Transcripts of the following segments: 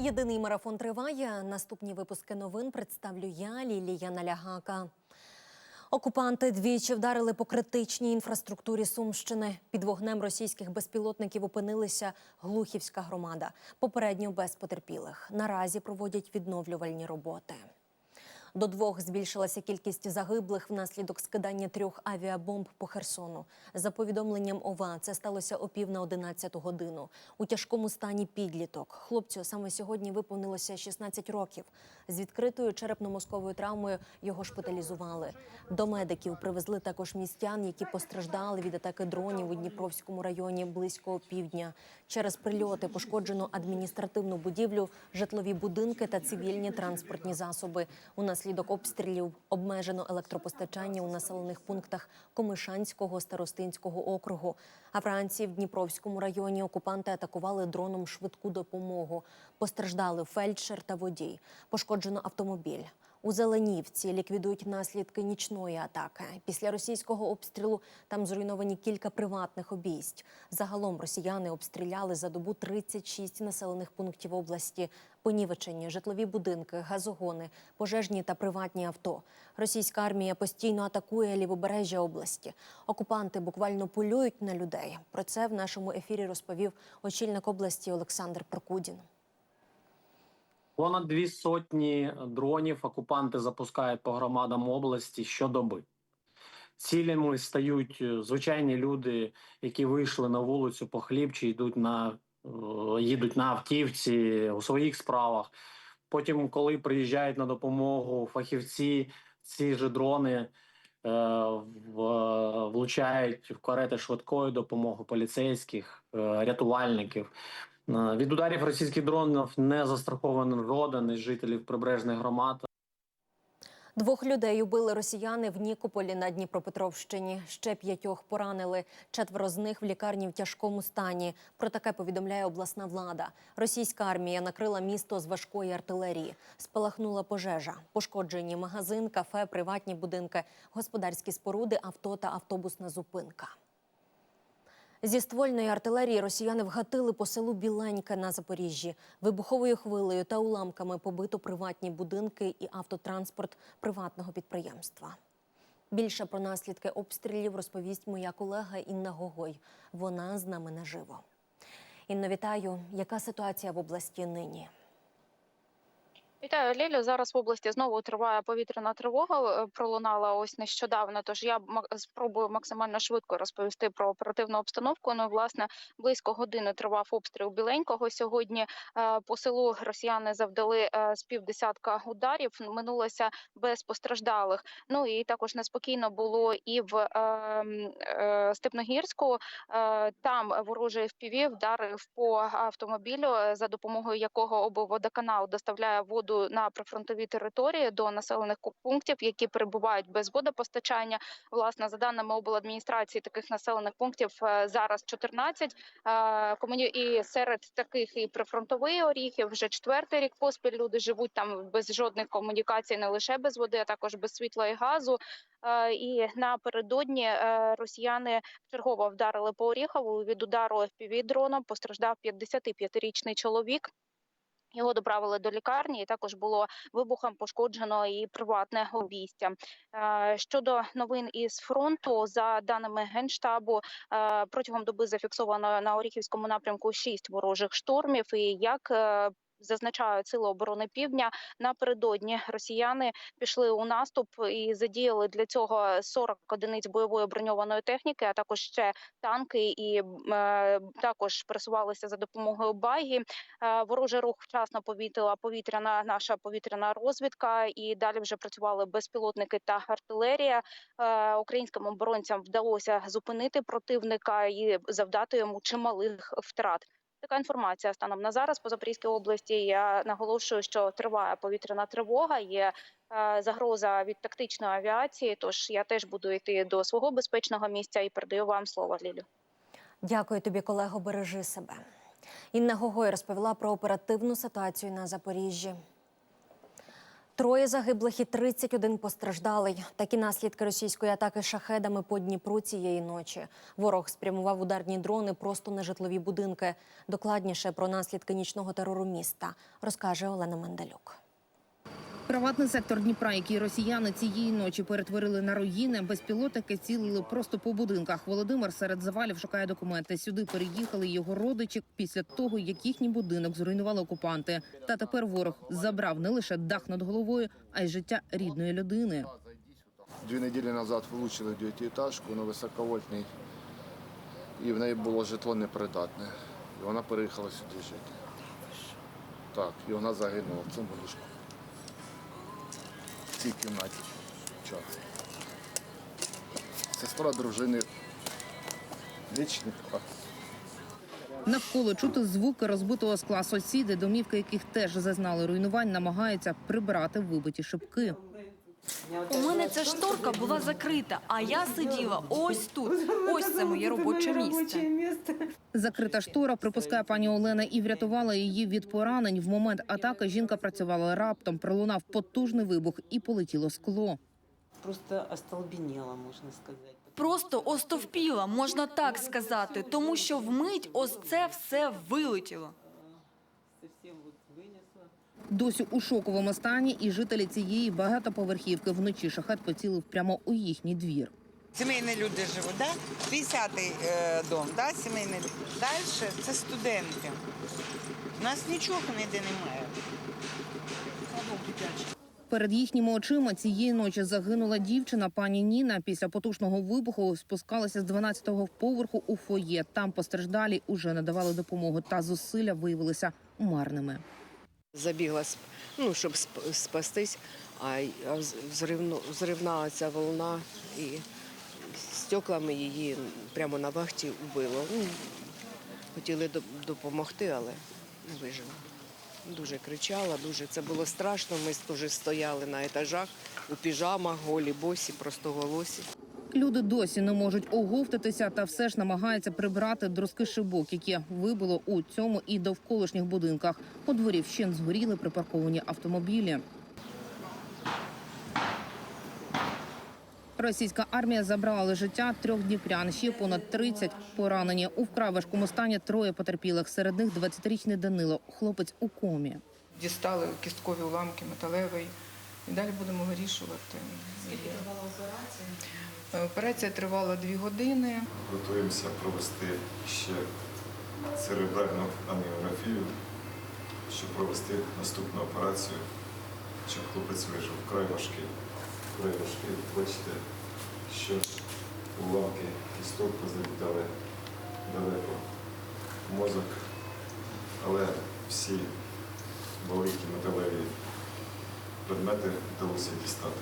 Єдиний марафон триває. Наступні випуски новин представлю я, Лілія Налягака. Окупанти двічі вдарили по критичній інфраструктурі Сумщини. Під вогнем російських безпілотників опинилися Глухівська громада. Попередньо без потерпілих. Наразі проводять відновлювальні роботи. До двох збільшилася кількість загиблих внаслідок скидання трьох авіабомб по Херсону. За повідомленням ОВА, це сталося о пів на 11 годину. У тяжкому стані підліток. Хлопцю саме сьогодні виповнилося 16 років. З відкритою черепно-мозковою травмою його шпиталізували. До медиків привезли також містян, які постраждали від атаки дронів у Дніпровському районі близько півдня. Через прильоти пошкоджено адміністративну будівлю, житлові будинки та цивільні транспортні засоби. Унаслідок обстрілів обмежено електропостачання у населених пунктах Комишанського старостинського округу. А вранці в Дніпровському районі окупанти атакували дроном швидку допомогу. Постраждали фельдшер та водій. Пошкоджено автомобіль. У Зеленівці ліквідують наслідки нічної атаки. Після російського обстрілу там зруйновані кілька приватних обійсть. Загалом росіяни обстріляли за добу 36 населених пунктів області. Понівечені житлові будинки, газогони, пожежні та приватні авто. Російська армія постійно атакує лівобережжя області. Окупанти буквально полюють на людей. Про це в нашому ефірі розповів очільник області Олександр Прокудін. Понад дві сотні дронів окупанти запускають по громадам області щодоби. Цілями стають е, звичайні люди, які вийшли на вулицю по хліб чи йдуть на е, їдуть на автівці у своїх справах. Потім, коли приїжджають на допомогу фахівці, ці ж дрони е, влучають в карети швидкої допомоги поліцейських, рятувальників. Е, Від ударів російських дронів не застрахований жоден жителів прибережних громад. Двох людей убили росіяни в Нікополі на Дніпропетровщині. Ще п'ятьох поранили. Четверо з них в лікарні в тяжкому стані. Про таке повідомляє обласна влада. Російська армія накрила місто з важкої артилерії. Спалахнула пожежа. Пошкоджені магазин, кафе, приватні будинки, господарські споруди, авто та автобусна зупинка. Зі ствольної артилерії росіяни вгатили по селу Біленьке на Запоріжжі. Вибуховою хвилею та уламками побито приватні будинки і автотранспорт приватного підприємства. Більше про наслідки обстрілів розповість моя колега Інна Гогой. Вона з нами наживо. Інно, вітаю. Яка ситуація в області нині? Вітаю, Лілю. Зараз в області знову триває повітряна тривога. е, Пролунала ось нещодавно. Тож я спробую максимально швидко розповісти про оперативну обстановку. Ну, власне, близько години тривав обстріл біленького. Сьогодні е, по селу росіяни завдали е, з півдесятка ударів. Минулося без постраждалих. Ну і також неспокійно було і в е, е, Степногірську. Е, Там ворожий FPV вдарив по автомобілю, за допомогою якого облводоканал доставляє воду на прифронтові території до населених пунктів, які перебувають без водопостачання. Власне, за даними обладміністрації, таких населених пунктів е, зараз 14. Е, І серед таких і прифронтовий Оріхів вже четвертий рік поспіль. Люди живуть там без жодних комунікацій, не лише без води, а також без світла і газу. Е, І напередодні росіяни чергово вдарили по Оріхову. Від удару fpv дроном постраждав 55-річний чоловік. Його доправили до лікарні, і також було вибухом пошкоджено і приватне обійстя. Е, Щодо новин із фронту, за даними генштабу, е, протягом доби зафіксовано на Оріхівському напрямку шість ворожих штормів. І як е, зазначають сили оборони півдня, напередодні росіяни пішли у наступ і задіяли для цього 40 одиниць бойової броньованої техніки, а також ще танки, і е, також пересувалися за допомогою багі. Е, Ворожий рух вчасно повітила повітряна наша повітряна розвідка, і далі вже працювали безпілотники та артилерія. Е, Українським оборонцям вдалося зупинити противника і завдати йому чималих втрат. Така інформація станом на зараз по Запорізькій області. Я наголошую, що триває повітряна тривога. Є е, загроза від тактичної авіації. Тож я теж буду йти до свого безпечного місця і передаю вам слово, Лілю. Дякую тобі, колего. Бережи себе. Інна Гогой розповіла про оперативну ситуацію на Запоріжжі. Троє загиблих і 31 постраждалий. Такі наслідки російської атаки шахедами по Дніпру цієї ночі. Ворог спрямував ударні дрони просто на житлові будинки. Докладніше про наслідки нічного терору міста розкаже Олена Менделюк. Приватний сектор Дніпра, який росіяни цієї ночі перетворили на руїни, безпілотники цілили просто по будинках. Володимир серед завалів шукає документи. Сюди переїхали його родичі після того, як їхній будинок зруйнували окупанти. Та тепер ворог забрав не лише дах над головою, а й життя рідної людини. Дві неділі назад влучили дев'ятиэтажку на високовольтній, і в неї було житло непридатне. І вона переїхала сюди жити. Так, і вона загинула в цьому ліжку. Цій кімнаті. Час. Сестра дружини Вічника. Навколо чути звуки розбитого скла. Сусіди, домівки яких теж зазнали руйнувань, намагаються прибрати вибиті шибки. У мене ця шторка була закрита, а я сиділа ось тут. Ось це моє робоче місце. Закрита штора, припускає пані Олена, і врятувала її від поранень. В момент атаки жінка працювала раптом, пролунав потужний вибух і полетіло скло. Просто остолбенела, можно сказать. Просто остовпіла, можна так сказати, тому що вмить ось це все вилетіло. Досі у шоковому стані і жителі цієї багатоповерхівки вночі шахет поцілив прямо у їхній двір. Сімейні люди живуть, да? 50-й е, дом, да? сімейний. Далі це студенти. У нас нічого ніде немає. Перед їхніми очима цієї ночі загинула дівчина. Пані Ніна після потужного вибуху спускалася з 12-го поверху у фоє. Там постраждалі уже надавали допомогу, та зусилля виявилися марними. Забігла, ну, щоб спастись, а, й- а вз- взривно, взривна ця волна і стеклами її прямо на вахті вбило. Ну, хотіли допомогти, але не вижила. Дуже кричала, дуже це було страшно. Ми теж стояли на етажах у піжамах, голі босі, просто голосі. Люди досі не можуть оговтатися та все ж намагаються прибрати друзки шибок, які вибило у цьому і довколишніх будинках. У дворі вщент згоріли припарковані автомобілі. Російська армія забрала життя трьох дніпрян. Ще понад 30 поранені. У вкрай важкому стані троє потерпілих. Серед них 20-річний Данило, хлопець у комі. дістали кісткові уламки металевий. І далі будемо вирішувати. Скільки тривала операція? Операція тривала дві години. Готуємося провести ще церебральну ангіографію, щоб провести наступну операцію, щоб хлопець вижив. Вкрай важкий. Вкрай важкий. Бачите, що уламки кісток позалітали далеко мозок, але всі великі металеві предмети вдалося дістати.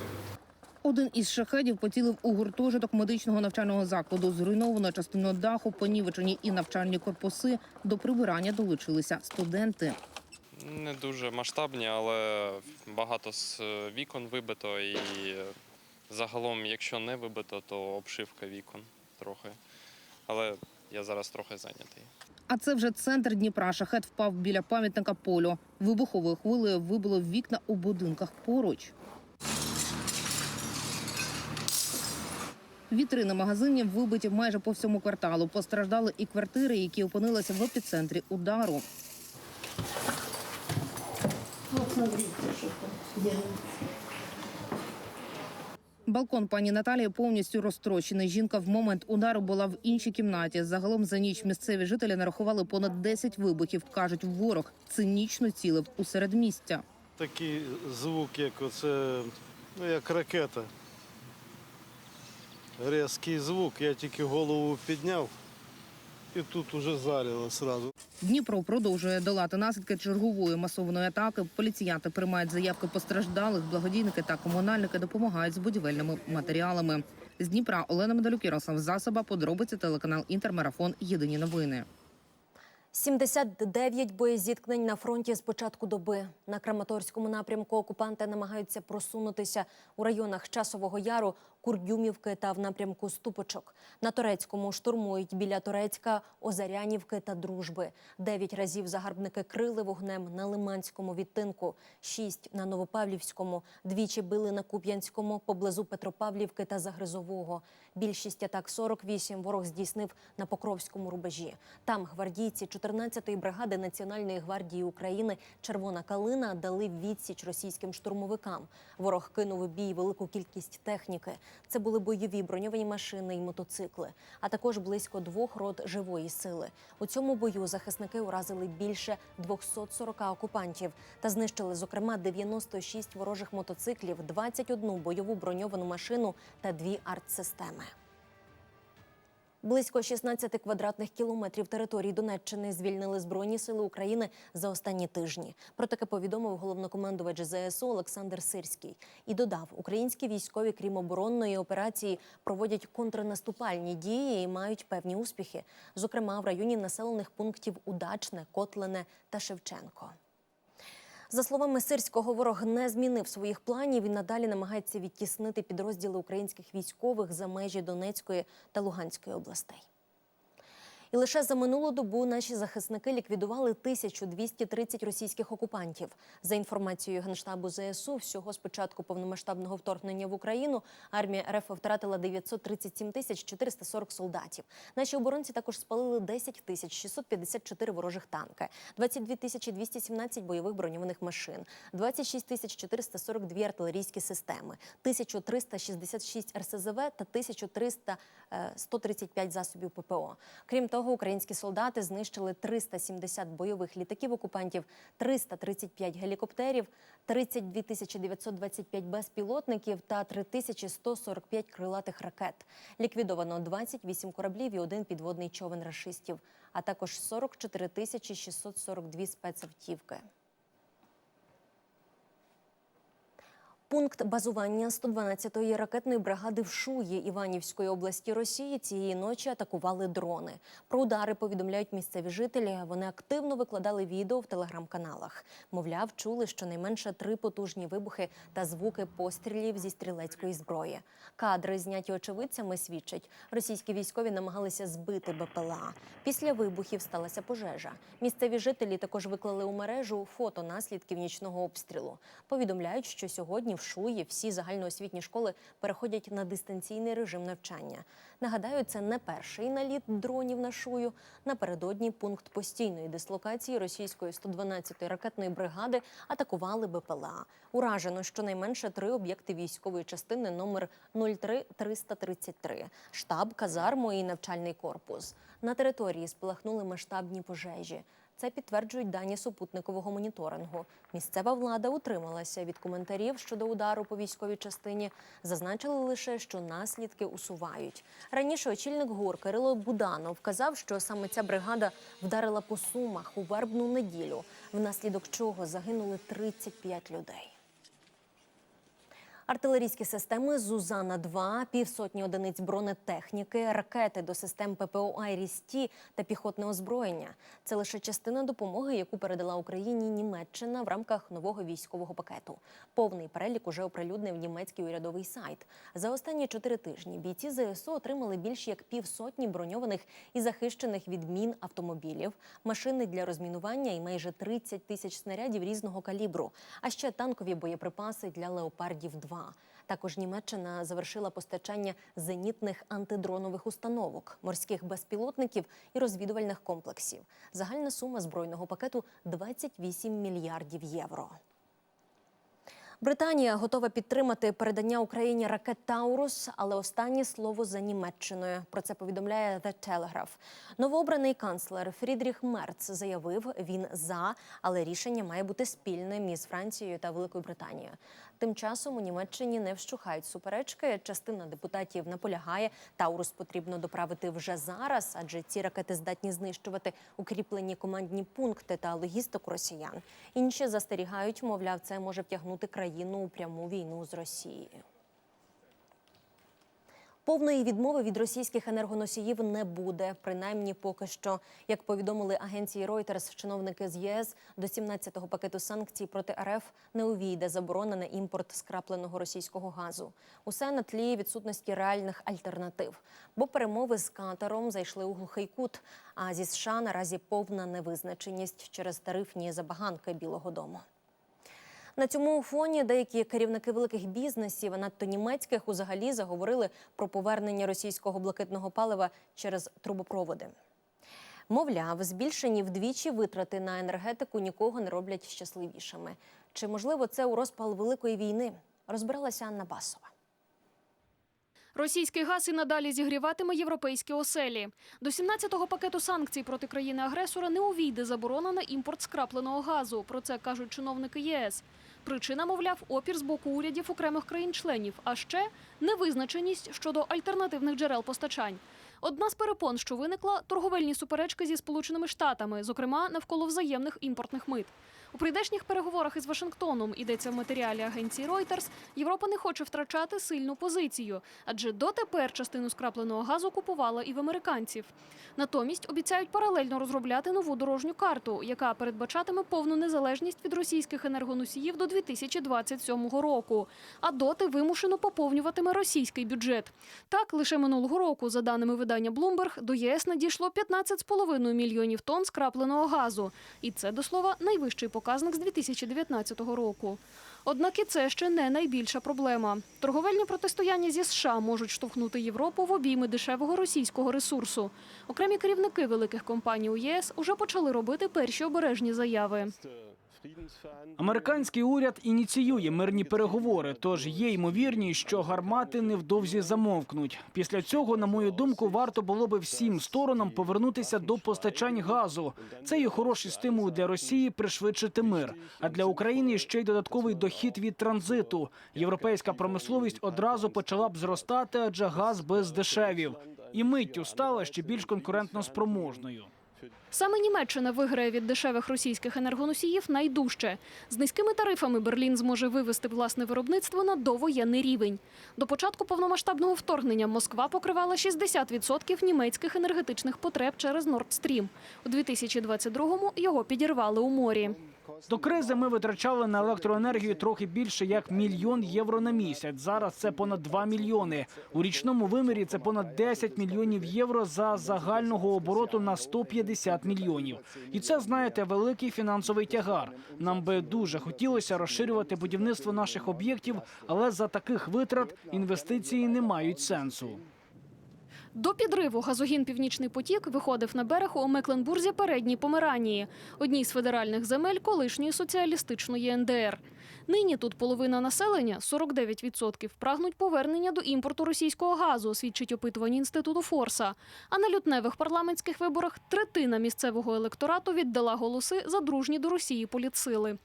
Один із шахедів поцілив у гуртожиток медичного навчального закладу. Зруйновано частину даху, понівечені і навчальні корпуси. До прибирання долучилися студенти. Не дуже масштабні, але багато з е, вікон вибито і загалом, якщо не вибито, то обшивка вікон трохи. Але я зараз трохи зайнятий. А це вже центр Дніпра. Шахет впав біля пам'ятника полю. Вибуховою хвилею вибило вікна у будинках поруч. Вітрини магазинів вибиті майже по всьому кварталу. Постраждали і квартири, які опинилися в епіцентрі удару. Балкон пані Наталії повністю розтрощений. Жінка в момент удару була в іншій кімнаті. Загалом за ніч місцеві жителі нарахували понад 10 вибухів. кажуть, ворог цинічно цілив у середмістя. Такий звук, як оце, ну як ракета. Різкий звук, я тільки голову підняв і тут уже заріло одразу. Дніпро продовжує долати наслідки чергової масованої атаки. Поліціянти приймають заявки постраждалих. Благодійники та комунальники допомагають з будівельними матеріалами. З Дніпра Олена Медалюк, Ярослав Засоба, подробиці телеканал Інтермарафон. Єдині новини. 79 боєзіткнень на фронті з початку доби. На Краматорському напрямку окупанти намагаються просунутися у районах Часового Яру, Курдюмівки та в напрямку Ступочок. На турецькому штурмують біля Турецька, Озарянівки та Дружби. Дев'ять разів загарбники крили вогнем на Лиманському відтинку, шість на Новопавлівському, двічі били на Куп'янському, поблизу Петропавлівки та Загризового. Більшість атак 48 ворог здійснив на Покровському рубежі. Там гвардійці 14-ї бригади Національної гвардії України Червона калина дали відсіч російським штурмовикам. Ворог кинув у бій велику кількість техніки. Це були бойові броньовані машини і мотоцикли, а також близько двох рот живої сили. У цьому бою захисники уразили більше 240 окупантів та знищили, зокрема, 96 ворожих мотоциклів, 21 бойову броньовану машину та дві артсистеми. Близько 16 квадратних кілометрів території Донеччини звільнили Збройні сили України за останні тижні. Про таке повідомив головнокомандувач ЗСУ Олександр Сирський і додав: українські військові, крім оборонної операції, проводять контрнаступальні дії і мають певні успіхи, зокрема в районі населених пунктів Удачне, Котлене та Шевченко. За словами Сирського, ворог не змінив своїх планів і надалі намагається відтіснити підрозділи українських військових за межі Донецької та Луганської областей. Лише за минулу добу наші захисники ліквідували 1230 російських окупантів. За інформацією Генштабу ЗСУ, всього з початку повномасштабного вторгнення в Україну армія РФ втратила 937 тисяч 440 солдатів. Наші оборонці також спалили 10 тисяч 654 ворожих танки, 22 тисячі 217 бойових броньованих машин, 26 тисяч 442 артилерійські системи, 1366 РСЗВ та 1300 е, 135 засобів ППО. Крім того, українські солдати знищили 370 бойових літаків окупантів, 335 гелікоптерів, 32 925 безпілотників та 3145 крилатих ракет. Ліквідовано 28 кораблів і один підводний човен рашистів, а також 44 642 спецавтівки. Пункт базування 112-ї ракетної бригади в Шуї Іванівської області Росії цієї ночі атакували дрони. Про удари повідомляють місцеві жителі. Вони активно викладали відео в телеграм-каналах. Мовляв, чули щонайменше три потужні вибухи та звуки пострілів зі стрілецької зброї. Кадри, зняті очевидцями, свідчать, російські військові намагалися збити БПЛА. Після вибухів сталася пожежа. Місцеві жителі також виклали у мережу фото наслідків нічного обстрілу. Повідомляють, що сьогодні в Шуї всі загальноосвітні школи переходять на дистанційний режим навчання. Нагадаю, це не перший наліт дронів на Шую. Напередодні пункт постійної дислокації російської 112-ї ракетної бригади атакували БПЛА. Уражено щонайменше три об'єкти військової частини номер 03333, штаб, казарму і навчальний корпус. На території спалахнули масштабні пожежі. Це підтверджують дані супутникового моніторингу. Місцева влада утрималася від коментарів щодо удару по військовій частині. Зазначили лише, що наслідки усувають. Раніше очільник ГУР Кирило Буданов казав, що саме ця бригада вдарила по сумах у вербну неділю, внаслідок чого загинули 35 людей. Артилерійські системи Зузана-2, півсотні одиниць бронетехніки, ракети до систем ППО «Айріс-Ті» та піхотне озброєння. Це лише частина допомоги, яку передала Україні Німеччина в рамках нового військового пакету. Повний перелік уже оприлюднив німецький урядовий сайт. За останні чотири тижні бійці ЗСУ отримали більш як півсотні броньованих і захищених від мін автомобілів, машини для розмінування і майже 30 тисяч снарядів різного калібру, а ще танкові боєприпаси для леопардів 2 також Німеччина завершила постачання зенітних антидронових установок, морських безпілотників і розвідувальних комплексів. Загальна сума збройного пакету 28 мільярдів євро. Британія готова підтримати передання Україні ракет Таурус, але останнє слово за Німеччиною. Про це повідомляє The Telegraph. Новообраний канцлер Фрідріх Мерц заявив, він за, але рішення має бути спільним із Францією та Великою Британією. Тим часом у Німеччині не вщухають суперечки. Частина депутатів наполягає, Таурус потрібно доправити вже зараз, адже ці ракети здатні знищувати укріплені командні пункти та логістику росіян. Інші застерігають, мовляв, це може втягнути країну у пряму війну з Росією. Повної відмови від російських енергоносіїв не буде, принаймні поки що. Як повідомили агенції Reuters, чиновники з ЄС до 17-го пакету санкцій проти РФ не увійде заборона на імпорт скрапленого російського газу. Усе на тлі відсутності реальних альтернатив. Бо перемови з Катаром зайшли у глухий кут. А зі США наразі повна невизначеність через тарифні забаганки Білого Дому. На цьому фоні деякі керівники великих бізнесів, а надто німецьких, узагалі заговорили про повернення російського блакитного палива через трубопроводи. Мовляв, збільшені вдвічі витрати на енергетику нікого не роблять щасливішими. Чи можливо це у розпал великої війни? Розбиралася Анна Басова. Російський газ і надалі зігріватиме європейські оселі. До 17-го пакету санкцій проти країни-агресора не увійде заборона на імпорт скрапленого газу. Про це кажуть чиновники ЄС. Причина, мовляв, опір з боку урядів окремих країн-членів, а ще невизначеність щодо альтернативних джерел постачань. Одна з перепон, що виникла, торговельні суперечки зі Сполученими Штатами, зокрема навколо взаємних імпортних мит. У прийдешніх переговорах із Вашингтоном йдеться в матеріалі агенції Reuters, Європа не хоче втрачати сильну позицію, адже дотепер частину скрапленого газу купувала і в американців. Натомість обіцяють паралельно розробляти нову дорожню карту, яка передбачатиме повну незалежність від російських енергоносіїв до 2027 року. А доти вимушено поповнюватиме російський бюджет. Так, лише минулого року, за даними видання Bloomberg, до ЄС надійшло 15,5 мільйонів тонн скрапленого газу. І це, до слова, найвищий показник з 2019 року. Однак і це ще не найбільша проблема. Торговельні протистояння зі США можуть штовхнути Європу в обійми дешевого російського ресурсу. Окремі керівники великих компаній у ЄС уже почали робити перші обережні заяви. Американський уряд ініціює мирні переговори, тож є ймовірність, що гармати невдовзі замовкнуть. Після цього, на мою думку, варто було би всім сторонам повернутися до постачань газу. Це є хороший стимул для Росії пришвидшити мир. А для України ще й додатковий дохід від транзиту. Європейська промисловість одразу почала б зростати, адже газ без дешевів. І миттю стала ще більш конкурентно спроможною. Саме Німеччина виграє від дешевих російських енергоносіїв найдужче. З низькими тарифами Берлін зможе вивести власне виробництво на довоєнний рівень. До початку повномасштабного вторгнення Москва покривала 60% німецьких енергетичних потреб через Nord Stream. У 2022-му його підірвали у морі. До кризи ми витрачали на електроенергію трохи більше як мільйон євро на місяць. Зараз це понад 2 мільйони. У річному вимірі це понад 10 мільйонів євро за загального обороту на 150 мільйонів. І це знаєте великий фінансовий тягар. Нам би дуже хотілося розширювати будівництво наших об'єктів, але за таких витрат інвестиції не мають сенсу. До підриву газогін Північний потік виходив на берег у Мекленбурзі передній Померанії, одній з федеральних земель колишньої соціалістичної НДР. Нині тут половина населення 49%, прагнуть повернення до імпорту російського газу, свідчить опитування інституту Форса. А на лютневих парламентських виборах третина місцевого електорату віддала голоси за дружні до Росії політсили.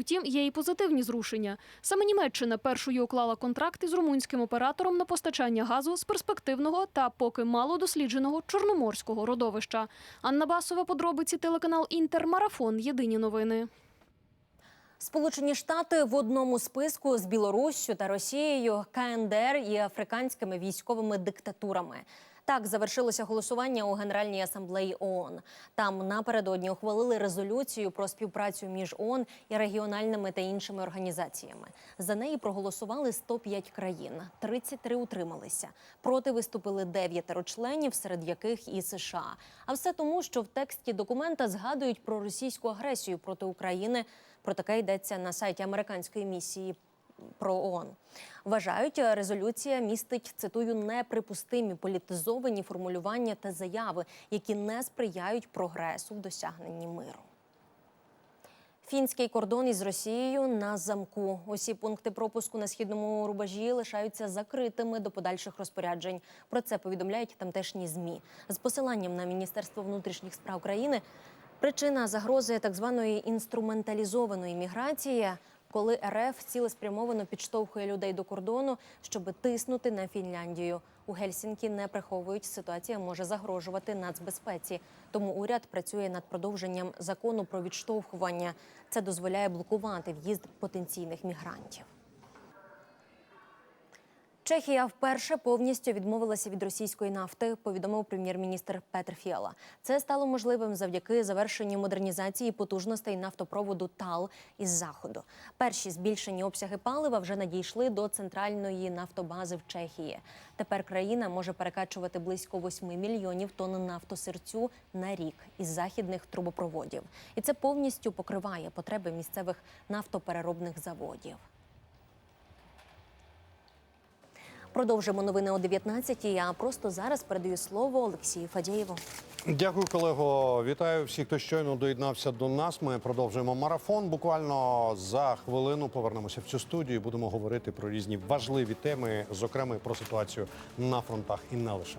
Утім, є і позитивні зрушення. Саме Німеччина першою уклала контракт із румунським оператором на постачання газу з перспективного та поки мало дослідженого чорноморського родовища. Анна Басова, подробиці телеканал Інтер. Марафон. Єдині новини. Сполучені Штати в одному списку з Білоруссю та Росією, КНДР і африканськими військовими диктатурами. Так завершилося голосування у Генеральній асамблеї ООН. Там напередодні ухвалили резолюцію про співпрацю між ООН і регіональними та іншими організаціями. За неї проголосували 105 країн, 33 утрималися. Проти виступили дев'ятеро членів, серед яких і США. А все тому, що в тексті документа згадують про російську агресію проти України. Про таке йдеться на сайті американської місії про ООН. Вважають, резолюція містить цитую неприпустимі політизовані формулювання та заяви, які не сприяють прогресу в досягненні миру. Фінський кордон із Росією на замку. Усі пункти пропуску на східному рубежі лишаються закритими до подальших розпоряджень. Про це повідомляють тамтешні змі з посиланням на Міністерство внутрішніх справ країни. Причина загрози так званої інструменталізованої міграції, коли РФ цілеспрямовано підштовхує людей до кордону, щоб тиснути на Фінляндію. У Гельсінкі не приховують, ситуація може загрожувати нацбезпеці. Тому уряд працює над продовженням закону про відштовхування. Це дозволяє блокувати в'їзд потенційних мігрантів. Чехія вперше повністю відмовилася від російської нафти, повідомив прем'єр-міністр Петр Фіала. Це стало можливим завдяки завершенню модернізації потужностей нафтопроводу ТАЛ із заходу. Перші збільшені обсяги палива вже надійшли до центральної нафтобази в Чехії. Тепер країна може перекачувати близько 8 мільйонів тонн нафтосирцю на рік із західних трубопроводів, і це повністю покриває потреби місцевих нафтопереробних заводів. Продовжимо новини о 19-й, А просто зараз передаю слово Олексію Фадєєву. Дякую, колего. Вітаю всіх, хто щойно доєднався до нас. Ми продовжуємо марафон. Буквально за хвилину повернемося в цю студію. Будемо говорити про різні важливі теми, зокрема про ситуацію на фронтах і не лише.